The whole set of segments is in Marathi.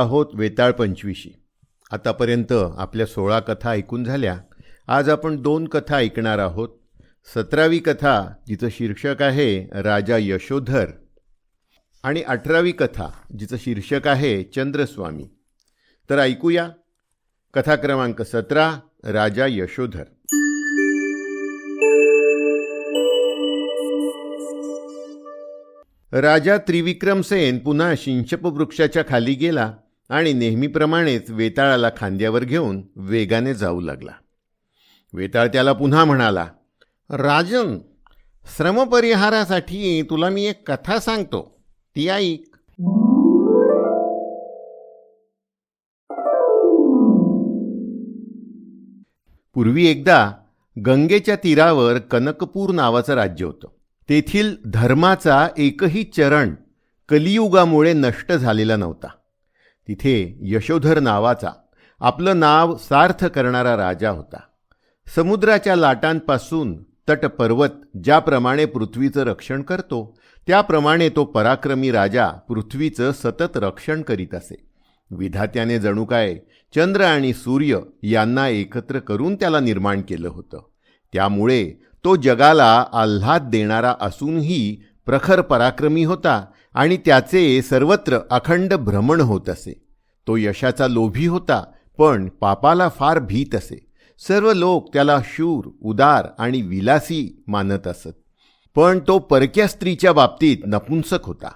आहोत वेताळ पंचवीशी. आतापर्यंत आपल्या सोळा कथा ऐकून झाल्या. आज आपण दोन कथा ऐकणार आहोत. सतरावी कथा जिचं शीर्षक आहे राजा यशोधर. आणि अठरावी कथा जिचं शीर्षक आहे चंद्रस्वामी. तर ऐकूया. कथा क्रमांक सतरा राजा यशोधर. राजा त्रिविक्रमसेन पुन्हा शिंशप वृक्षाच्या खाली गेला. आणि नेहमीप्रमाणेच वेताळाला खांद्यावर घेऊन वेगाने जाऊ लागला. वेताळ त्याला पुन्हा म्हणाला राजन श्रमपरिहारासाठी तुला मी एक कथा सांगतो. ती ऐक. पूर्वी एकदा गंगेच्या तीरावर कनकपूर नावाचं राज्य होतं. तेथील धर्माचा एकही चरण कलियुगामुळे नष्ट झालेला नव्हता. तिथे यशोधर नावाचा आपलं नाव सार्थ करणारा राजा होता. समुद्राच्या लाटांपासून तटपर्वत ज्याप्रमाणे पृथ्वीचं रक्षण करतो त्याप्रमाणे तो पराक्रमी राजा पृथ्वीचं सतत रक्षण करीत असे. विधात्याने जणू काय चंद्र आणि सूर्य यांना एकत्र करून त्याला निर्माण केलं होतं. त्यामुळे तो जगाला आल्हाद देणारा असूनही प्रखर पराक्रमी होता आणि त्याचे सर्वत्र अखंड भ्रमण होत असे. तो यशाचा लोभी होता पण पापाला फार भीत असे. सर्व लोक त्याला शूर उदार आणि विलासी मानत असत. पण तो परक्या स्त्रीच्या बाबतीत नपुंसक होता.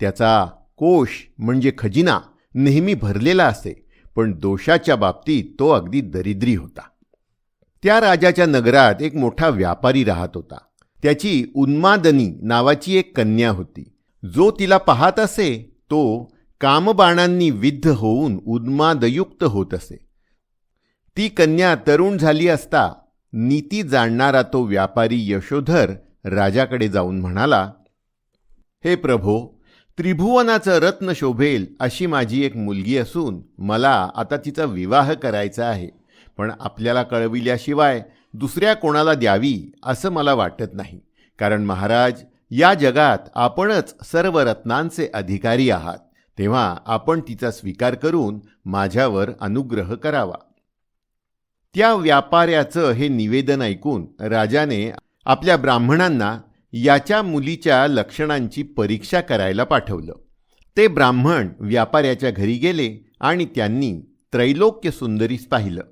त्याचा कोश म्हणजे खजिना नेहमी भरलेला असे पण दोषाच्या बाबतीत तो अगदी दरिद्री होता. त्या राजाच्या नगरात एक मोठा व्यापारी राहत होता. त्याची उन्मादनी नावाची एक कन्या होती. जो तिला पाहत असे तो कामबाणांनी विद्ध होऊन उन्मादयुक्त होत असे. ती कन्या तरुण झाली असता नीती जाणणारा तो व्यापारी यशोधर राजाकडे जाऊन म्हणाला हे प्रभो त्रिभुवनाचं रत्न शोभेल अशी माझी एक मुलगी असून मला आता तिचा विवाह करायचा आहे पण आपल्याला कळविल्याशिवाय दुसऱ्या कोणाला द्यावी असं मला वाटत नाही कारण महाराज या जगात आपणच सर्व रत्नांचे अधिकारी आहात. तेव्हा आपण तिचा स्वीकार करून माझ्यावर अनुग्रह करावा. त्या व्यापाऱ्याचं हे निवेदन ऐकून राजाने आपल्या ब्राह्मणांना याच्या मुलीच्या लक्षणांची परीक्षा करायला पाठवलं. ते ब्राह्मण व्यापाऱ्याच्या घरी गेले आणि त्यांनी त्रैलोक्य सुंदरीस पाहिलं.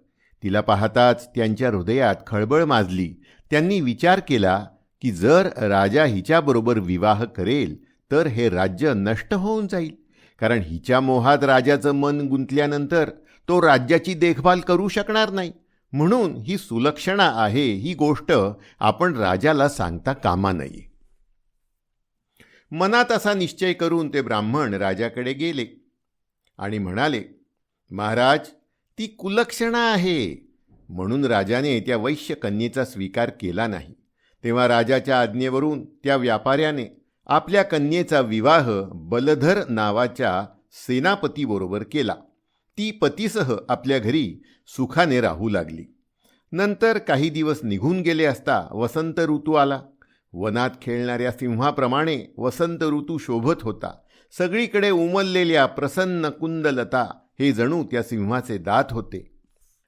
तिला पाहताच त्यांच्या हृदयात खळबळ माजली. त्यांनी विचार केला की जर राजा हिच्याबरोबर विवाह करेल तर हे राज्य नष्ट होऊन जाईल. कारण हिच्या मोहात राजाचं मन गुंतल्यानंतर तो राज्याची देखभाल करू शकणार नाही. म्हणून ही सुलक्षणा आहे ही गोष्ट आपण राजाला सांगता कामा नये. मनात असा निश्चय करून ते ब्राह्मण राजाकडे गेले आणि म्हणाले महाराज ती कुलक्षणा आहे. म्हणून राजाने त्या वैश्य कन्येचा स्वीकार केला नाही. तेव्हा राजाच्या आज्ञेवरून त्या व्यापाऱ्याने आपल्या कन्येचा विवाह बलधर नावाच्या सेनापतीबरोबर केला. ती पतीसह आपल्या घरी सुखाने राहू लागली. नंतर काही दिवस निघून गेले असता वसंत ऋतू आला. वनात खेळणाऱ्या सिंहाप्रमाणे वसंत ऋतू शोभत होता. सगळीकडे उमललेल्या प्रसन्न कुंदलता हे जणू त्या सिंहाचे दात होते.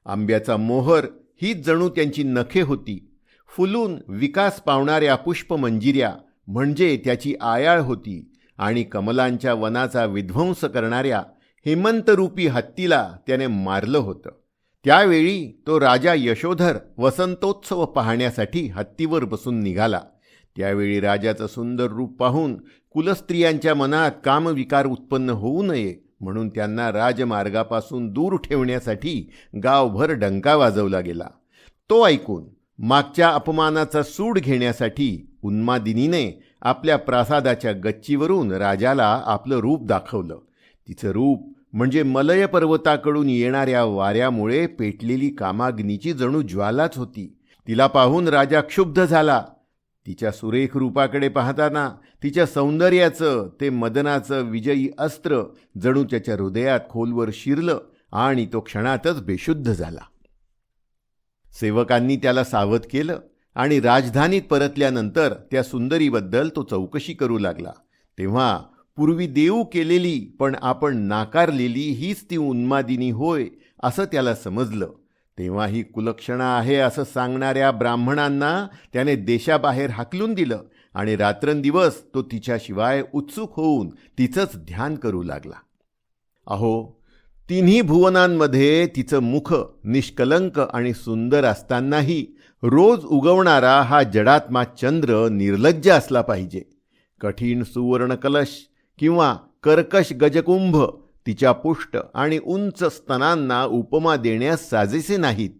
आंब्याचा मोहर हीच जणू त्यांची नखे होती. फुलून विकास पावणाऱ्या पुष्पमंजिऱ्या म्हणजे त्याची आयाळ होती आणि कमलांच्या वनाचा विध्वंस करणाऱ्या हेमंतरूपी हत्तीला त्याने मारलं होतं. त्यावेळी तो राजा यशोधर वसंतोत्सव पाहण्यासाठी हत्तीवर बसून निघाला. त्यावेळी राजाचं सुंदर रूप पाहून कुलस्त्रियांच्या मनात कामविकार उत्पन्न होऊ नये म्हणून त्यांना राजमार्गापासून दूर ठेवण्यासाठी गावभर डंका वाजवला गेला. तो ऐकून मागच्या अपमानाचा सूड घेण्यासाठी उन्मादिनीने आपल्या प्रासादाच्या गच्चीवरून राजाला आपलं रूप दाखवलं. तिचं रूप म्हणजे मलय पर्वताकडून येणाऱ्या वाऱ्यामुळे पेटलेली कामाग्नीची जणू ज्वालाच होती. तिला पाहून राजा क्षुब्ध झाला. तिच्या सुरेख रूपाकडे पाहताना तिच्या सौंदर्याचं ते मदनाचं विजयी अस्त्र जणू त्याच्या हृदयात खोलवर शिरलं आणि तो क्षणातच बेशुद्ध झाला. सेवकांनी त्याला सावध केलं आणि राजधानीत परतल्यानंतर त्या सुंदरीबद्दल तो चौकशी करू लागला. तेव्हा पूर्वी देऊ केलेली पण आपण नाकारलेली हीच ती उन्मादिनी होय असं त्याला समजलं. तेव्हा ही कुलक्षणा आहे असं सांगणाऱ्या ब्राह्मणांना त्याने देशाबाहेर हाकलून दिलं आणि रात्रंदिवस तो तिच्याशिवाय उत्सुक होऊन तिचंच ध्यान करू लागला. अहो तिन्ही भुवनांमध्ये तिचं मुख निष्कलंक आणि सुंदर असतानाही रोज उगवणारा हा जडात्मा चंद्र निर्लज्ज असला पाहिजे. कठीण सुवर्णकलश किंवा कर्कश गजकुंभ तिच्या पुष्ट आणि उंच स्तनांना उपमा देण्यास साजेसे नाहीत.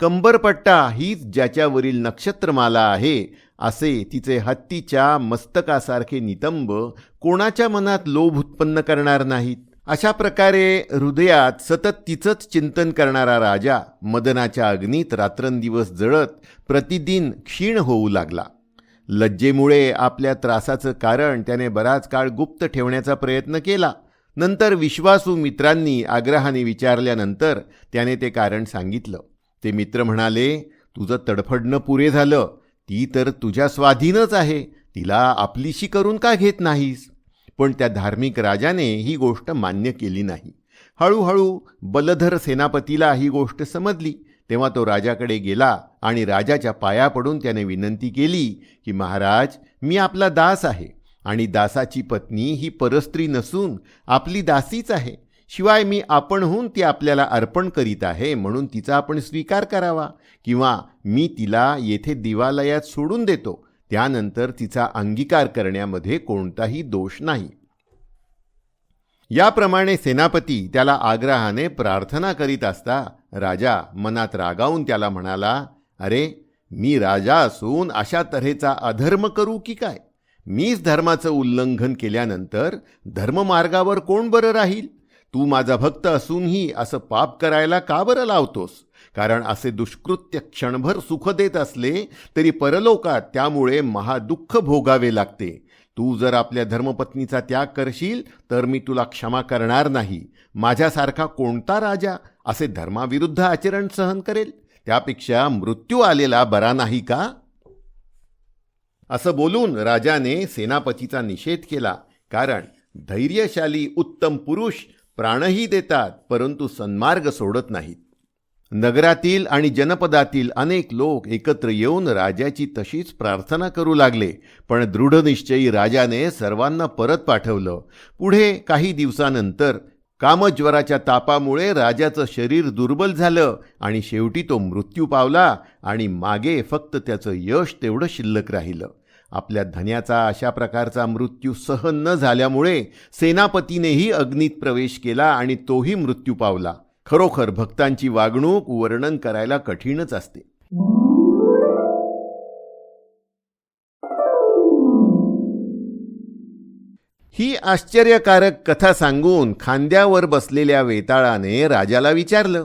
कंबरपट्टा हीच ज्याच्यावरील नक्षत्रमाला आहे असे तिचे हत्तीच्या मस्तकासारखे नितंब कोणाच्या मनात लोभ उत्पन्न करणार नाहीत. अशा प्रकारे हृदयात सतत तिचंच चिंतन करणारा राजा मदनाच्या अग्नीत रात्रंदिवस जळत प्रतिदिन क्षीण होऊ लागला. लज्जेमुळे आपल्या त्रासाचं कारण त्याने बराच काळ गुप्त ठेवण्याचा प्रयत्न केला. नंतर विश्वासू मित्रांनी आग्रहाने विचारल्यानंतर त्याने ते कारण सांगितलं. ते मित्र म्हणाले तुझं तडफडणं पुरे झालं. ती तर तुझ्या स्वाधीनच आहे. तिला आपलीशी करून का घेत नाहीस? पण त्या धार्मिक राजाने ही गोष्ट मान्य केली नाही. हळूहळू बलधर सेनापतीला ही गोष्ट समजली. तेव्हा तो राजाकडे गेला आणि राजाच्या पाया पडून त्याने विनंती केली की महाराज मी आपला दास आहे आणि दासाची पत्नी ही परस्त्री नसून आपली दासीच आहे. शिवाय मी आपणहून ती आपल्याला अर्पण करीत आहे म्हणून तिचा आपण स्वीकार करावा किंवा मी तिला येथे दिवालयात सोडून देतो. त्यानंतर तिचा अंगीकार करण्यामध्ये कोणताही दोष नाही. याप्रमाणे सेनापती त्याला आग्रहाने प्रार्थना करीत असता राजा मनात रागावून त्याला म्हणाला अरे मी राजा असून अशा तऱ्हेचा अधर्म करू की काय? मीच धर्माचं उल्लंघन केल्यानंतर धर्ममार्गावर कोण बरं राहील? तू माझा भक्त असूनही असं पाप करायला का बरं लावतोस? कारण असे दुष्कृत्य क्षणभर सुख देत असले तरी परलोकात त्यामुळे महादुःख भोगावे लागते. तू जर आपल्या धर्मपत्नीचा त्याग करशील तर मी तुला क्षमा करणार नाही. माझ्यासारखा कोणता राजा असे धर्माविरुद्ध आचरण सहन करेल? त्यापेक्षा मृत्यू आलेला बरा नाही का? असं बोलून राजाने सेनापतीचा निषेध केला. कारण धैर्यशाली उत्तम पुरुष प्राणही देतात परंतु सन्मार्ग सोडत नाहीत. नगरातील आणि जनपदातील अनेक लोक एकत्र येऊन राजाची तशीच प्रार्थना करू लागले पण दृढनिश्चयी राजाने सर्वांना परत पाठवलं. पुढे काही दिवसानंतर कामज्वराच्या तापामुळे राजाचं शरीर दुर्बल झालं आणि शेवटी तो मृत्यू पावला आणि मागे फक्त त्याचं यश तेवढं शिल्लक राहिलं. आपल्या धन्याचा अशा प्रकारचा मृत्यू सहन न झाल्यामुळे सेनापतीनेही अग्नीत प्रवेश केला आणि तोही मृत्यू पावला. खरोखर भक्तांची वागणूक वर्णन करायला कठीणच असते. ही आश्चर्यकारक कथा सांगून खांद्यावर बसलेल्या वेताळाने राजाला विचारलं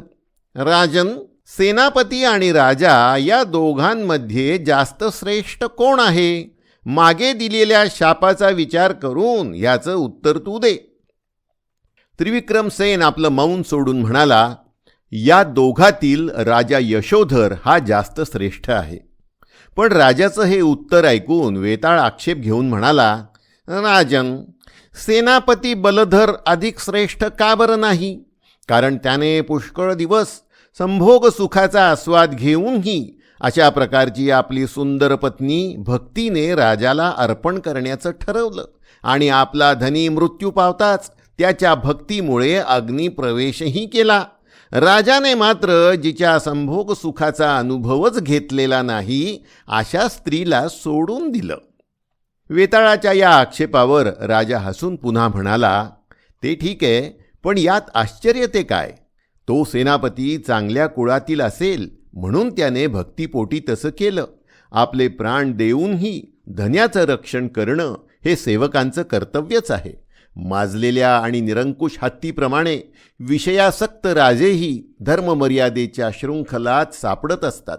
राजन सेनापती आणि राजा या दोघांमध्ये जास्त श्रेष्ठ कोण आहे? मागे दिलेल्या शापाचा विचार करून याचं उत्तर तू दे. त्रिविक्रम सेन आपलं मौन सोडून म्हणाला या दोघातील राजा यशोधर हा जास्त श्रेष्ठ आहे. पण राजाचं हे उत्तर ऐकून वेताळ आक्षेप घेऊन म्हणाला राजन सेनापती बलधर अधिक श्रेष्ठ का बरं नाही? कारण त्याने पुष्कळ दिवस संभोग सुखाचा आस्वाद घेऊनही अशा प्रकारची आपली सुंदर पत्नी भक्तीने राजाला अर्पण करण्याचं ठरवलं आणि आपला धनी मृत्यू पावताच त्याच्या भक्तीमुळे अग्निप्रवेशही केला. राजाने मात्र जिच्या संभोग सुखाचा अनुभवच घेतलेला नाही अशा स्त्रीला सोडून दिलं. वेताळाच्या या आक्षेपावर राजा हसून पुन्हा म्हणाला ते ठीक आहे पण यात आश्चर्य ते काय? तो सेनापती चांगल्या कुळातील असेल म्हणून त्याने भक्तिपोटी तसं केलं. आपले प्राण देऊनही धन्याचं रक्षण करणं हे सेवकांचं कर्तव्यच आहे. माजलेल्या आणि निरंकुश हत्तीप्रमाणे विषयासक्त राजेही धर्ममर्यादेच्या शृंखलात सापडत असतात.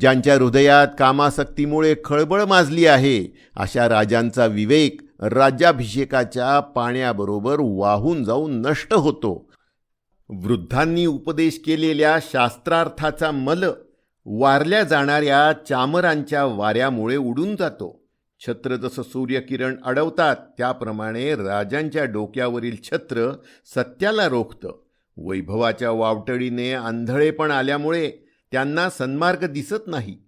ज्यांच्या हृदयात कामासक्तीमुळे खळबळ माजली आहे अशा राजांचा विवेक राज्याभिषेकाच्या पाण्याबरोबर वाहून जाऊन नष्ट होतो. वृद्धांनी उपदेश केलेल्या शास्त्रार्थाचा मल वारल्या जाणाऱ्या चामरांच्या वाऱ्यामुळे उडून जातो. छत्र जसं सूर्यकिरण अडवतात त्याप्रमाणे राजांच्या डोक्यावरील छत्र सत्याला रोखतं. वैभवाच्या वावटळीने आंधळेपण आल्यामुळे त्यांना सन्मार्ग दिसत नाही.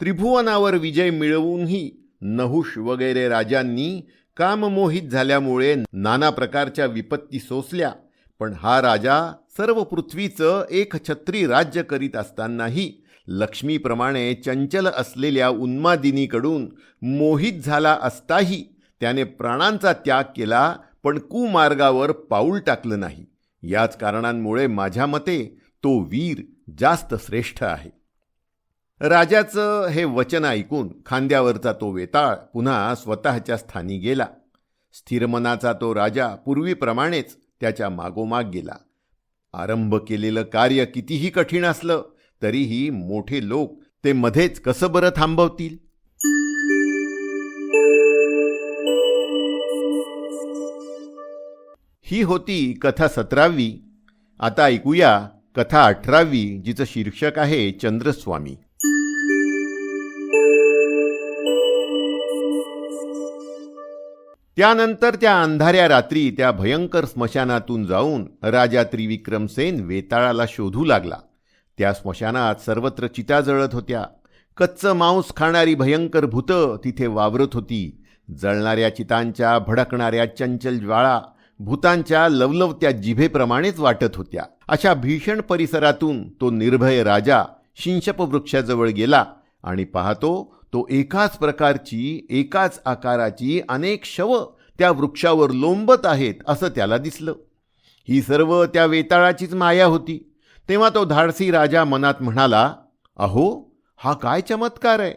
त्रिभुवनावर विजय मिळवूनही नहुष वगैरे राजांनी काममोहित झाल्यामुळे नाना प्रकारच्या विपत्ती सोसल्या. पण हा राजा सर्व पृथ्वीचं एक छत्री राज्य करीत असतानाही लक्ष्मीप्रमाणे चंचल असलेल्या उन्मादिनीकडून मोहित झाला असताही त्याने प्राणांचा त्याग केला पण कुमार्गावर पाऊल टाकलं नाही. याच कारणांमुळे माझ्या मते तो वीर जास्त श्रेष्ठ आहे. राजाचं हे वचन ऐकून खांद्यावरचा तो वेताळ पुन्हा स्वतःच्या स्थानी गेला. स्थिरमनाचा तो राजा पूर्वीप्रमाणेच त्याच्या मागोमाग गेला. आरंभ केलेलं कार्य कितीही कठीण असलं तरीही मोठे लोक ते मध्येच कसं बरं थांबवतील? ही होती कथा सतरावी. आता ऐकूया कथा अठरावी जिचं शीर्षक आहे चंद्रस्वामी. त्यानंतर त्या अंधाऱ्या रात्री त्या भयंकर स्मशानातून जाऊन राजा त्रिविक्रमसेन वेताळाला शोधू लागला. त्या स्मशानात सर्वत्र चिता जळत होत्या. कच्चं मांस खाणारी भयंकर भूतं तिथे वावरत होती. जळणाऱ्या चितांच्या भडकणाऱ्या चंचल ज्वाळा भूतांच्या लवलवत्या जिभेप्रमाणेच वाटत होत्या. अशा भीषण परिसरातून तो निर्भय राजा शिंशप वृक्षाजवळ गेला आणि पाहतो तो एकाच प्रकारची एकाच आकाराची अनेक शव त्या वृक्षावर लोंबत आहेत असं त्याला दिसलं. ही सर्व त्या वेताळाचीच माया होती. तेव्हा तो धाडसी राजा मनात म्हणाला अहो हा काय चमत्कार आहे?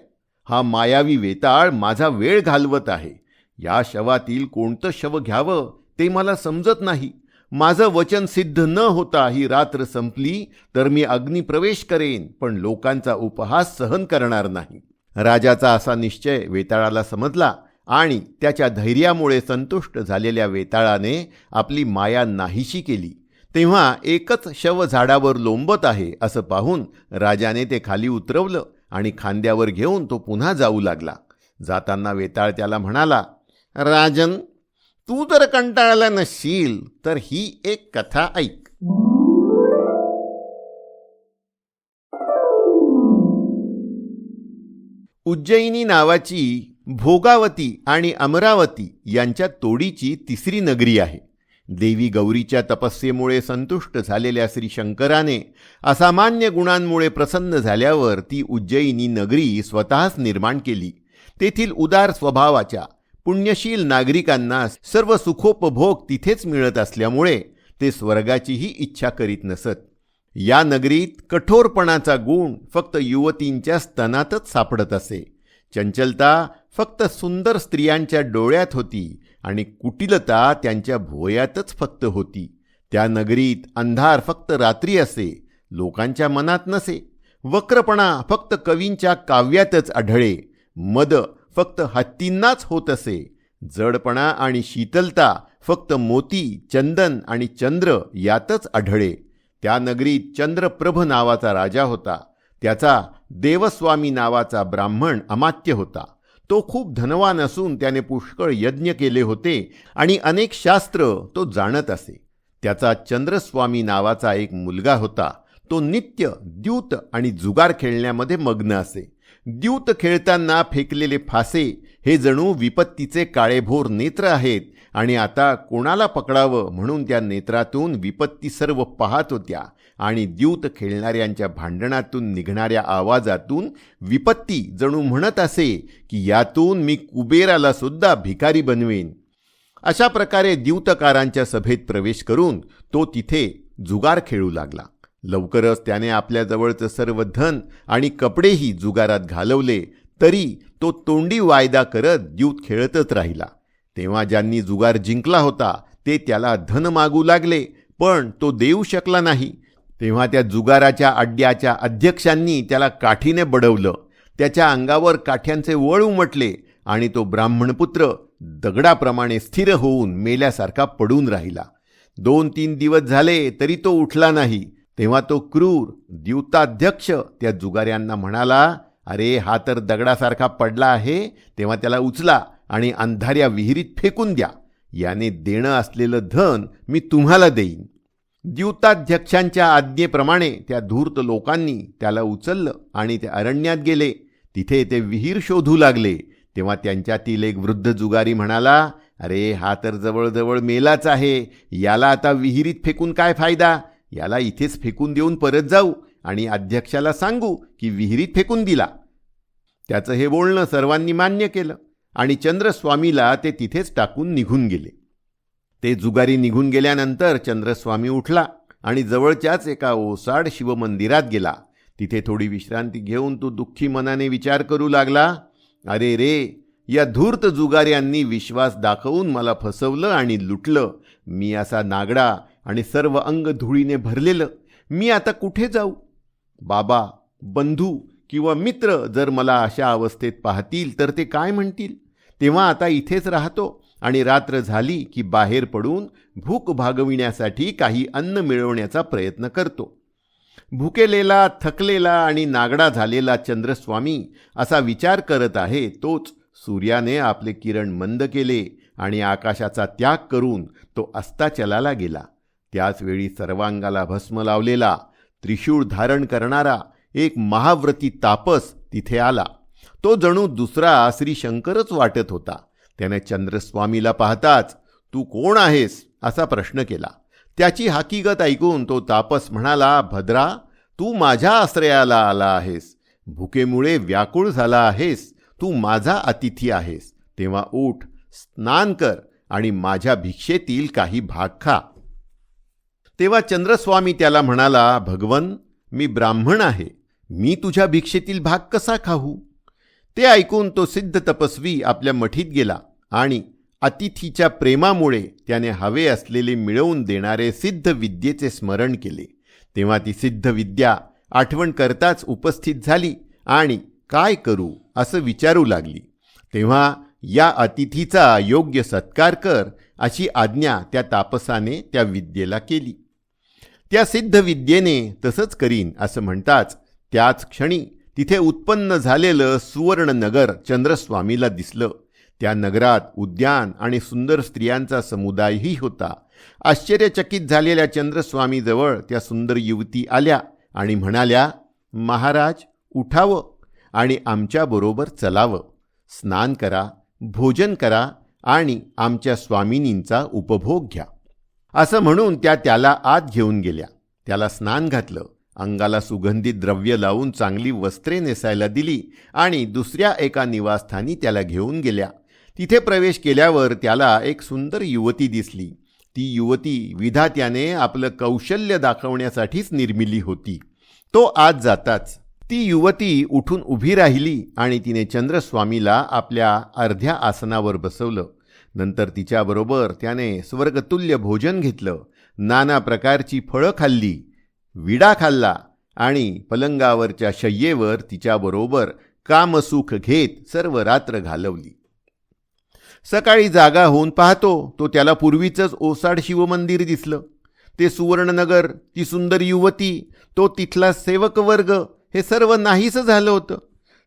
हा मायावी वेताळ माझा वेळ घालवत आहे. या शवातील कोणतं शव घ्यावं ते मला समजत नाही. माझं वचन सिद्ध न होता ही रात्र संपली तर मी अग्निप्रवेश करेन पण लोकांचा उपहास सहन करणार नाही. राजाचा असा निश्चय वेताळाला समजला आणि त्याच्या धैर्यामुळे संतुष्ट झालेल्या वेताळाने आपली माया नाहीशी केली. तेव्हा एकच शव झाडावर लोंबत आहे असं पाहून राजाने ते खाली उतरवलं आणि खांद्यावर घेऊन तो पुन्हा जाऊ लागला. जाताना वेताळ त्याला म्हणाला राजन तू जर कंटाळला नसशील तर ही एक कथा ऐक. उज्जैनी नावाची भोगावती आणि अमरावती यांच्या तोडीची तिसरी नगरी आहे. देवी गौरीच्या तपस्येमुळे संतुष्ट झालेल्या श्री शंकराने असामान्य गुणांमुळे प्रसन्न झाल्यावर ती उज्जैनी नगरी स्वतःच निर्माण केली. तेथील उदार स्वभावाच्या पुण्यशील नागरिकांना सर्व सुखोपभोग तिथेच मिळत असल्यामुळे ते स्वर्गाचीही इच्छा करीत नसत. या नगरीत कठोरपणाचा गुण फक्त युवतींच्या स्तनातच सापडत असे. चंचलता फक्त सुंदर स्त्रियांच्या डोळ्यात होती आणि कुटिलता त्यांच्या भोयातच फक्त होती. त्या नगरीत अंधार फक्त रात्री असे लोकांच्या मनात नसे. वक्रपणा फक्त कवींच्या काव्यातच आढळे. मद फक्त हत्तींनाच होत असे. जडपणा आणि शीतलता फक्त मोती चंदन आणि चंद्र यातच आढळे. त्या नगरीत चंद्रप्रभ नावाचा राजा होता. त्याचा देवस्वामी नावाचा ब्राह्मण अमात्य होता. तो खूप धनवान असून त्याने पुष्कळ यज्ञ केले होते आणि अनेक शास्त्र तो जाणत असे. त्याचा चंद्रस्वामी नावाचा एक मुलगा होता. तो नित्य द्यूत आणि जुगार खेळण्यामध्ये मग्न असे. द्यूत खेळताना फेकलेले फासे हे जणू विपत्तीचे काळेभोर नेत्र आहेत. आणि आता कोणाला पकडावं म्हणून त्या नेत्रातून विपत्ती सर्व पाहत होत्या आणि द्यूत खेळणाऱ्यांच्या भांडणातून निघणाऱ्या आवाजातून विपत्ती जणू म्हणत असे की यातून मी कुबेराला सुद्धा भिकारी बनवेन. अशा प्रकारे द्यूतकारांच्या सभेत प्रवेश करून तो तिथे जुगार खेळू लागला. लवकरच त्याने आपल्याजवळचं सर्व धन आणि कपडेही जुगारात घालवले तरी तो तोंडी वायदा करत द्यूत खेळतच राहिला. तेव्हा ज्यांनी जुगार जिंकला होता ते त्याला धन मागू लागले पण तो देऊ शकला नाही. तेव्हा त्या जुगाराच्या अड्ड्याच्या अध्यक्षांनी त्याला काठीने बडवलं. त्याच्या अंगावर काठ्यांचे वळ उमटले आणि तो ब्राह्मणपुत्र दगडाप्रमाणे स्थिर होऊन मेल्यासारखा पडून राहिला. दोन तीन दिवस झाले तरी तो उठला नाही. तेव्हा तो क्रूर द्यूताध्यक्ष त्या जुगाऱ्यांना म्हणाला अरे हा तर दगडासारखा पडला आहे. तेव्हा त्याला उचला आणि अंधाऱ्या विहिरीत फेकून द्या. याने देणं असलेलं धन मी तुम्हाला देईन. द्यूताध्यक्षांच्या आज्ञेप्रमाणे त्या धूर्त लोकांनी त्याला उचललं आणि ते अरण्यात गेले. तिथे ते विहीर शोधू लागले. तेव्हा त्यांच्यातील एक वृद्ध जुगारी म्हणाला अरे हा तर जवळजवळ मेलाच आहे. याला आता विहिरीत फेकून काय फायदा? याला इथेच फेकून देऊन परत जाऊ आणि अध्यक्षाला सांगू की विहिरीत फेकून दिला. त्याचं हे बोलणं सर्वांनी मान्य केलं. आणि चंद्रस्वामीला ते तिथेच टाकून निघून गेले. ते जुगारी निघून गेल्यानंतर चंद्रस्वामी उठला आणि जवळच्याच एका ओसाड शिवमंदिरात गेला. तिथे थोडी विश्रांती घेऊन तो दुःखी मनाने विचार करू लागला अरे रे या धूर्त जुगाऱ्यांनी विश्वास दाखवून मला फसवलं आणि लुटलं. मी असा नागडा आणि सर्व अंग धुळीने भरलेलं. मी आता कुठे जाऊ? बाबा बंधू किंवा मित्र जर मला अशा अवस्थेत पाहतील तर ते काय म्हणतील? तेव्हा आता इथेच राहतो आणि रात्र झाली की बाहेर पडून भूक भागविण्यासाठी काही अन्न मिळवण्याचा प्रयत्न करतो. भुकेलेला थकलेला आणि नागडा झालेला चंद्रस्वामी असा विचार करत आहे तोच सूर्याने आपले किरण मंद केले आणि आकाशाचा त्याग करून तो अस्ताचलाला गेला. त्याचवेळी सर्वांगाला भस्म लावलेला त्रिशूळ धारण करणारा एक महाव्रती तापस तिथे आला. तो जणू दुसरा श्री शंकरच वाटत होता. त्याने चंद्रस्वामीला पाहताच तू कोण आहेस? असा प्रश्न केला. त्याची हकीकत ऐकून तो तापस म्हणाला भद्रा तू माझ्या आश्रयाला आला आहेस. भुकेमुळे व्याकुळ झाला आहेस. तू माझा अतिथी आहेस. तेव्हा उठ स्नान कर आणि माझ्या भिक्षेतील काही भाग खा. तेव्हा चंद्रस्वामी त्याला म्हणाला भगवन मी ब्राह्मण आहे. मी तुझ्या भिक्षेतील भाग कसा खाऊ? ते ऐकून तो सिद्ध तपस्वी आपल्या मठीत गेला आणि अतिथीच्या प्रेमामुळे त्याने हवे असलेले मिळवून देणारे सिद्ध विद्येचे स्मरण केले. तेव्हा ती सिद्ध विद्या आठवण करताच उपस्थित झाली आणि काय करू असं विचारू लागली. तेव्हा या अतिथीचा योग्य सत्कार कर अशी आज्ञा त्या तापसाने त्या विद्येला केली. त्या सिद्ध विद्येने तसंच करीन असं म्हणताच त्याच क्षणी तिथे उत्पन्न झालेलं सुवर्ण नगर चंद्रस्वामीला दिसलं. त्या नगरात उद्यान आणि सुंदर स्त्रियांचा समुदायही होता. आश्चर्यचकित झालेल्या चंद्रस्वामीजवळ त्या सुंदर युवती आल्या आणि म्हणाल्या महाराज उठावं आणि आमच्याबरोबर चलावं. स्नान करा भोजन करा आणि आमच्या स्वामिनींचा उपभोग घ्या. असं म्हणून त्या त्याला आत घेऊन गेल्या. त्याला स्नान घातलं. अंगाला सुगंधित द्रव्य लावून चांगली वस्त्रे नेसायला दिली आणि दुसऱ्या एका निवासस्थानी त्याला घेऊन गेल्या. तिथे प्रवेश केल्यावर त्याला एक सुंदर युवती दिसली. ती युवती विधात्याने आपलं कौशल्य दाखवण्यासाठीच निर्मिली होती. तो आज जाताच. ती युवती उठून उभी राहिली आणि तिने चंद्रस्वामीला आपल्या अर्ध्या आसनावर बसवलं. नंतर तिच्याबरोबर त्याने स्वर्गतुल्य भोजन घेतलं. नाना प्रकारची फळं खाल्ली. विडा खाल्ला आणि पलंगावरच्या शय्येवर तिच्याबरोबर कामसुख घेत सर्व रात्र घालवली. सकाळी जागा होऊन पाहतो तो त्याला पूर्वीचंच ओसाड शिवमंदिर दिसलं. ते सुवर्णनगर ती सुंदर युवती तो तिथला सेवक वर्ग हे सर्व नाहीसं झालं होतं.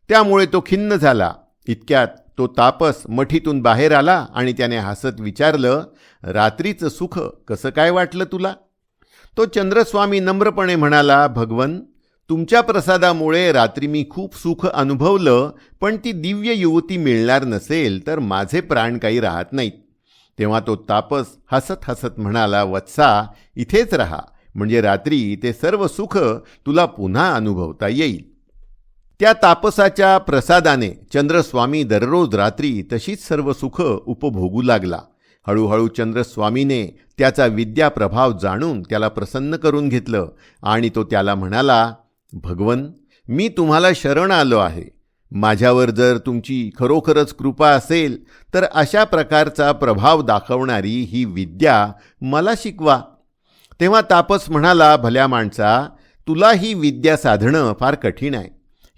त्यामुळे तो खिन्न झाला. इतक्यात तो तापस मठीतून बाहेर आला आणि त्याने हसत विचारलं रात्रीचं सुख कसं काय वाटलं तुला? तो चंद्रस्वामी नम्रपणे म्हणाला भगवन तुमच्या प्रसादामुळे रात्री मी खूप सुख अनुभवलं पण ती दिव्य युवती मिळणार नसेल तर माझे प्राण काही राहत नाहीत. तेव्हा तो तापस हसत हसत म्हणाला वत्सा इथेच राहा. म्हणजे रात्री ते सर्व सुख तुला पुन्हा अनुभवता येईल. त्या तापसाच्या प्रसादाने चंद्रस्वामी दररोज रात्री तशीच सर्व सुख उपभोगू लागला. हळूहळू चंद्रस्वामीने त्याचा विद्याप्रभाव जाणून त्याला प्रसन्न करून घेतलं आणि तो त्याला म्हणाला भगवन मी तुम्हाला शरण आलो आहे. माझ्यावर जर तुमची खरोखरच कृपा असेल तर अशा प्रकारचा प्रभाव दाखवणारी ही विद्या मला शिकवा. तेव्हा तापस म्हणाला भल्या माणसा तुला ही विद्या साधणं फार कठीण आहे.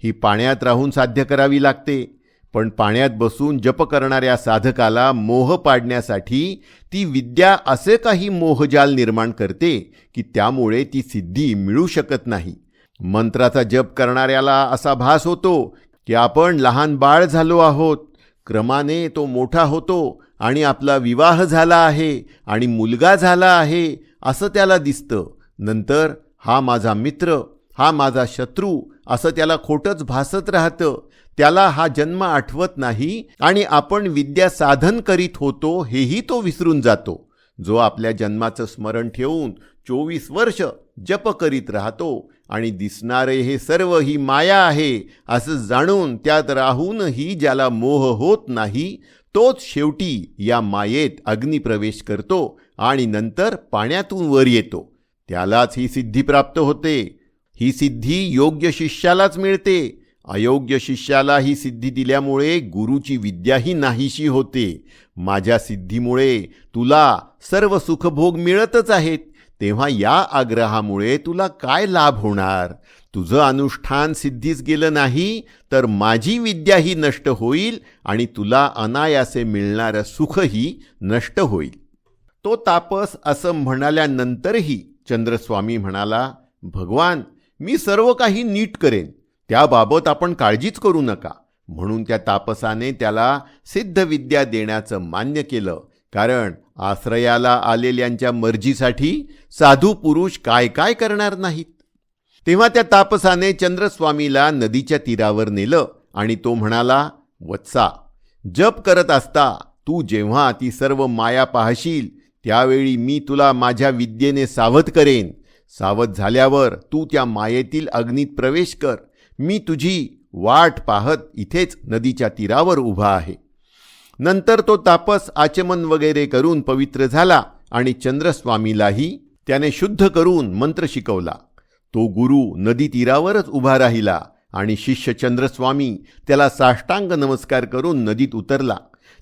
ही पाण्यात राहून साध्य करावी लागते. पण पाण्यात बसून जप करणाऱ्या साधकाला मोह पाडण्यासाठी ती विद्या असे काही मोहजाल निर्माण करते की त्यामुळे ती सिद्धी मिळू शकत नाही. मंत्राचा जप करणाऱ्याला असा भास होतो की आपण लहान बाळ झालो आहोत. क्रमाने तो मोठा होतो आणि आपला विवाह झाला आहे आणि मुलगा झाला आहे असं त्याला दिसतं. नंतर हा माझा मित्र हा माझा शत्रू असं त्याला खोटंच भासत राहतं. त्याला हा जन्म आठवत नाही आणि आपण विद्या साधन करीत होतो हेही तो विसरून जातो. जो आपल्या जन्माचं स्मरण ठेवून चोवीस वर्ष जप करीत राहतो आणि दिसणारे हे सर्व ही माया आहे असं जाणून त्यात राहूनही ज्याला मोह होत नाही तोच शेवटी या मायेत अग्निप्रवेश करतो आणि नंतर पाण्यातून वर येतो. त्यालाच ही सिद्धी प्राप्त होते. ही सिद्धी योग्य शिष्यालाच मिळते. अयोग्य शिष्याला ही सिद्धी दिल्यामुळे गुरुची विद्याही नाहीशी होते. माझ्या सिद्धीमुळे तुला सर्व सुखभोग मिळतच आहेत. तेव्हा या आग्रहामुळे तुला काय लाभ होणार? तुझं अनुष्ठान सिद्धीस गेलं नाही तर माझी विद्याही नष्ट होईल आणि तुला अनायासे मिळणारं सुखही नष्ट होईल. तो तापस असं म्हणाल्यानंतरही चंद्रस्वामी म्हणाला भगवान मी सर्व काही नीट करेन. त्याबाबत आपण काळजीच करू नका. म्हणून त्या तापसाने त्याला सिद्धविद्या देण्याचं मान्य केलं. कारण आश्रयाला आलेल्यांच्या मर्जीसाठी साधू पुरुष काय काय करणार नाहीत. तेव्हा त्या तापसाने चंद्रस्वामीला नदीच्या तीरावर नेलं आणि तो म्हणाला वत्सा जप करत असता तू जेव्हा ती सर्व माया पाहशील त्यावेळी मी तुला माझ्या विद्येने सावध करेन. सावध झाल्यावर तू त्या मायेतील अग्नीत प्रवेश कर. मी तुझी वाट पाहत इथेच नदीच्या तीरावर उभा आहे. नंतर तो तापस आचमन वगैरे करून पवित्र झाला आणि चंद्रस्वामीलाही त्याने शुद्ध करून मंत्र शिकवला. तो गुरु नदी तीरावरच उभा राहिला आणि शिष्य चंद्रस्वामी त्याला साष्टांग नमस्कार करून नदीत उतरला.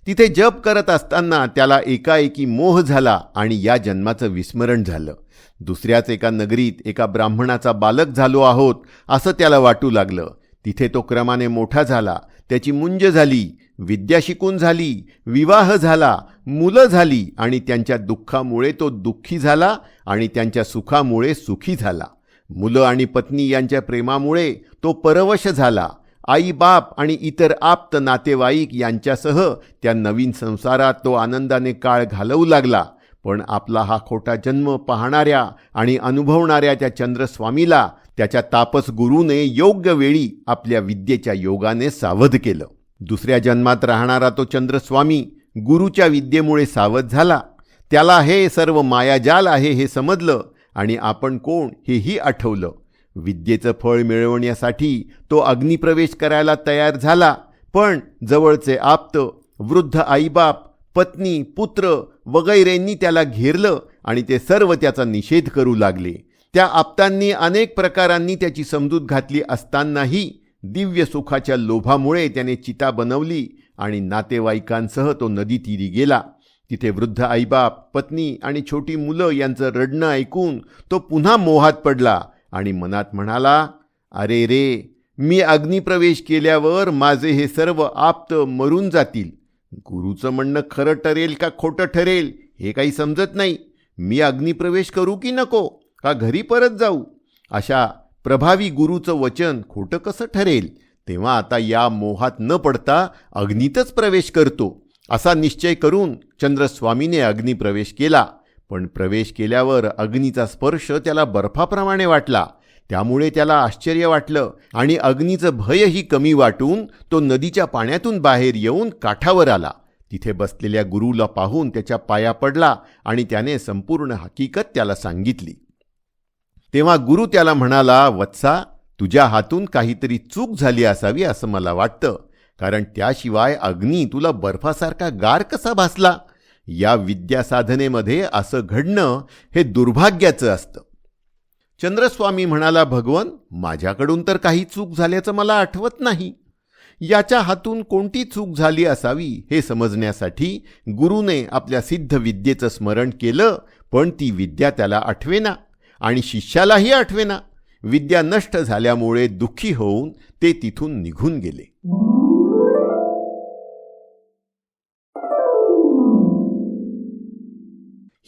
तिथे जप करत असताना त्याला एकाएकी मोह झाला आणि या जन्माचं विस्मरण झालं. दुसऱ्याच एका नगरीत एका ब्राह्मणाचा बालक झालो आहोत असं त्याला वाटू लागलं. तिथे तो क्रमाने मोठा झाला. त्याची मुंज झाली विद्या शिकून झाली विवाह झाला मुलं झाली आणि त्यांच्या दुःखामुळे तो दुःखी झाला आणि त्यांच्या सुखामुळे सुखी झाला. मुलं आणि पत्नी यांच्या प्रेमामुळे तो परवश झाला. आई बाप आणि इतर आप्त नातेवाईक यांच्यासह त्या नवीन संसारात तो आनंदाने काळ घालवू लागला. पण आपला हा खोटा जन्म पाहणाऱ्या आणि अनुभवणाऱ्या त्या चंद्रस्वामीला त्याच्या तापस गुरुने योग्य वेळी आपल्या विद्येच्या योगाने सावध केलं. दुसऱ्या जन्मात राहणारा तो चंद्रस्वामी गुरुच्या विद्येमुळे सावध झाला. त्याला हे सर्व मायाजाल आहे हे समजलं आणि आपण कोण हेही आठवलं. विद्येचं फळ मिळवण्यासाठी तो अग्निप्रवेश करायला तयार झाला पण जवळचे आप्त वृद्ध आईबाप पत्नी पुत्र वगैरेंनी त्याला घेरलं आणि ते सर्व त्याचा निषेध करू लागले. त्या आप्तांनी अनेक प्रकारांनी त्याची समजूत घातली असतानाही दिव्य सुखाच्या लोभामुळे त्याने चिता बनवली आणि नातेवाईकांसह तो नदीतीरी गेला. तिथे वृद्ध आईबाप पत्नी आणि छोटी मुलं यांचं रडणं ऐकून तो पुन्हा मोहात पडला आणि मनात म्हणाला अरे रे मी अग्निप्रवेश केल्यावर माझे हे सर्व आप्त मरून जातील. गुरुचं म्हणणं खरं ठरेल का खोटं ठरेल हे काही समजत नाही. मी अग्निप्रवेश करू की नको? का घरी परत जाऊ? अशा प्रभावी गुरुचं वचन खोटं कसं ठरेल? तेव्हा आता या मोहात न पडता अग्नीतच प्रवेश करतो. असा निश्चय करून चंद्रस्वामीने अग्निप्रवेश केला. पण प्रवेश केल्यावर अग्नीचा स्पर्श त्याला बर्फाप्रमाणे वाटला. त्यामुळे त्याला आश्चर्य वाटलं आणि अग्नीचं भयही कमी वाटून तो नदीच्या पाण्यातून बाहेर येऊन काठावर आला. तिथे बसलेल्या गुरुला पाहून त्याच्या पाया पडला आणि त्याने संपूर्ण हकीकत त्याला सांगितली. तेव्हा गुरु त्याला म्हणाला वत्सा तुझ्या हातून काहीतरी चूक झाली असावी असं मला वाटतं. कारण त्याशिवाय अग्नी तुला बर्फासारखा गार कसा भासला? या विद्यासाधनेमध्ये असं घडणं हे दुर्भाग्याचं असतं. चंद्रस्वामी म्हणाला भगवन माझ्याकडून तर काही चूक झाल्याचं मला आठवत नाही. याच्या हातून कोणती चूक झाली असावी हे समजण्यासाठी गुरुने आपल्या सिद्ध विद्येचं स्मरण केलं पण ती विद्या त्याला आठवेना आणि शिष्यालाही आठवेना. विद्या नष्ट झाल्यामुळे दुःखी होऊन ते तिथून निघून गेले.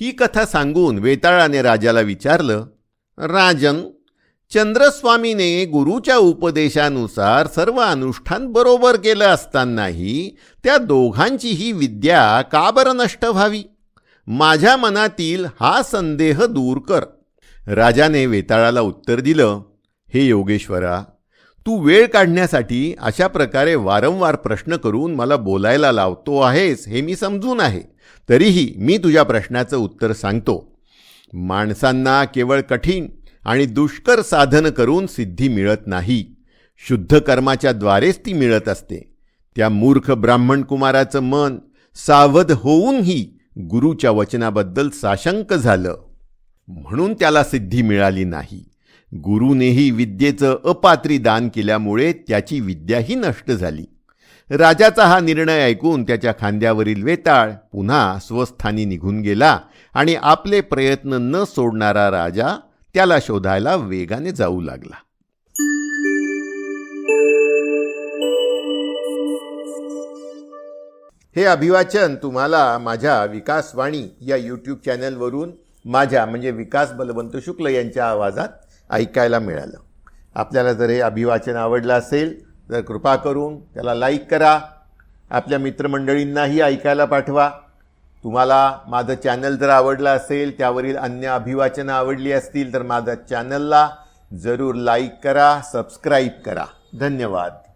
ही कथा सांगून वेताळाने राजाला विचारलं राजन चंद्रस्वामीने गुरुच्या उपदेशानुसार सर्व अनुष्ठान बरोबर केलं असतानाही त्या दोघांचीही विद्या का बरं नष्ट व्हावी? माझ्या मनातील हा संदेह दूर कर. राजाने वेताळाला उत्तर दिलं हे योगेश्वरा तू वेळ काढण्यासाठी अशा प्रकारे वारंवार प्रश्न करून मला बोलायला लावतो आहेस हे मी समजून आहे. तरीही मी तुझ्या प्रश्नाचं उत्तर सांगतो. माणसांना केवळ कठीण आणि दुष्कर साधन करून सिद्धी मिळत नाही. शुद्ध कर्माच्या द्वारेच ती मिळत असते. त्या मूर्ख ब्राह्मण कुमाराचं मन सावध होऊनही गुरुच्या वचनाबद्दल साशंक झालं. म्हणून त्याला सिद्धी मिळाली नाही. गुरुनेही विद्येचं अपात्री दान केल्यामुळे त्याची विद्याही नष्ट झाली. राजाचा हा निर्णय ऐकून त्याच्या खांद्यावरील वेताळ पुन्हा स्वस्थानी निघून गेला आणि आपले प्रयत्न न सोडणारा राजा त्याला शोधायला वेगाने जाऊ लागला. हे अभिवाचन तुम्हाला माझ्या विकासवाणी या यूट्यूब चॅनलवरून माझ्या म्हणजे विकास बलवंत शुक्ल यांच्या आवाजात ऐकायला मिळालं. आपल्याला जर हे अभिवाचन आवडलं असेल तर कृपा करून त्याला लाईक करा. आपल्या मित्रमंडळींनाही ऐकायला पाठवा. तुम्हाला माझं चॅनल जर आवडलं असेल त्यावरील अन्य अभिवाचनं आवडली असतील तर माझ्या चॅनलला जरूर लाईक करा सबस्क्राईब करा. धन्यवाद.